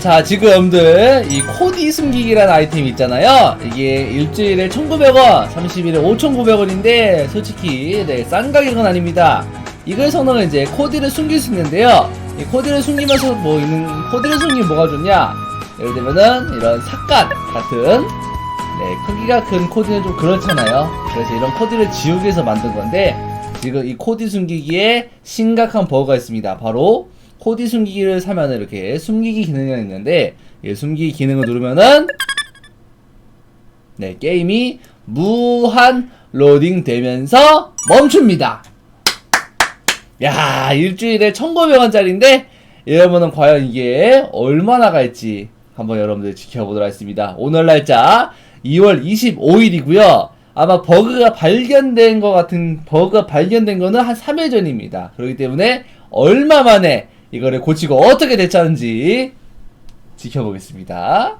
자, 지금 여러분들, 이 코디 숨기기라는 아이템 있잖아요. 이게 일주일에 1,900원, 30일에 5,900원인데, 솔직히, 네, 싼 가격은 아닙니다. 이걸 선호는 이제 코디를 숨길 수 있는데요. 이 코디를 숨기면서 뭐 있는, 코디를 숨기면 뭐가 좋냐? 예를 들면은, 이런 삭간 같은, 네, 크기가 큰 코디는 좀 그렇잖아요. 그래서 이런 코디를 지우기 위해서 만든 건데, 지금 이 코디 숨기기에 심각한 버그가 있습니다. 바로, 코디 숨기기를 사면은 이렇게 숨기기 기능이 있는데 이 숨기기 기능을 누르면은 네 게임이 무한 로딩 되면서 멈춥니다. 야 일주일에 1,900원짜리인데 여러분은 과연 이게 얼마나 갈지 한번 여러분들 지켜보도록 하겠습니다. 오늘 날짜 2월 25일이고요. 아마 버그가 발견된 것 같은 버그가 발견된 거는 한 3일 전입니다. 그렇기 때문에 얼마 만에 이거를 고치고 어떻게 대처하는지 지켜보겠습니다.